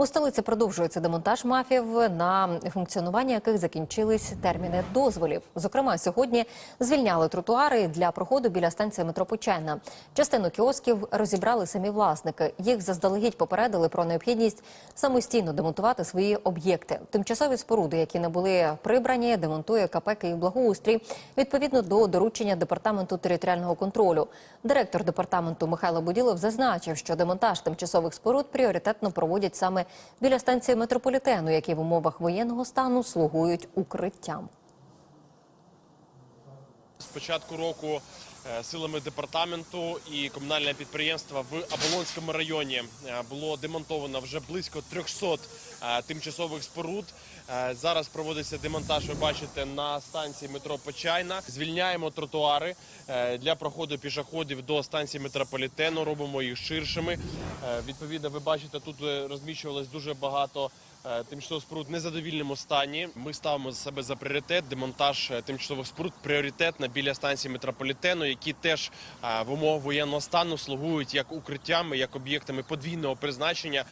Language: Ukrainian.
У столиці продовжується демонтаж мафів, на функціонування яких закінчились терміни дозволів. Зокрема, сьогодні звільняли тротуари для проходу біля станції метро Почайна. Частину кіосків розібрали самі власники. Їх заздалегідь попередили про необхідність самостійно демонтувати свої об'єкти. Тимчасові споруди, які не були прибрані, демонтує КП «Київблагоустрій» відповідно до доручення департаменту територіального контролю. Директор департаменту Михайло Буділов зазначив, що демонтаж тимчасових споруд пріоритетно проводять саме біля станції метрополітену, які в умовах воєнного стану слугують укриттям. Початку року е, силами департаменту і комунального підприємства в Оболонському районі е, було демонтовано вже близько 300 е, тимчасових споруд. Зараз проводиться демонтаж. Ви бачите на станції метро Почайна. Звільняємо тротуари для проходу пішоходів до станції метрополітену. Робимо їх ширшими. Відповідно, ви бачите, тут розміщувалось дуже багато. Тимчасових споруд в незадовільному стані. Ми ставимо за себе за пріоритет демонтаж тимчасових споруд пріоритет на пріоритетно біля станції метрополітену, які теж в умовах воєнного стану слугують як укриттями, як об'єктами подвійного призначення.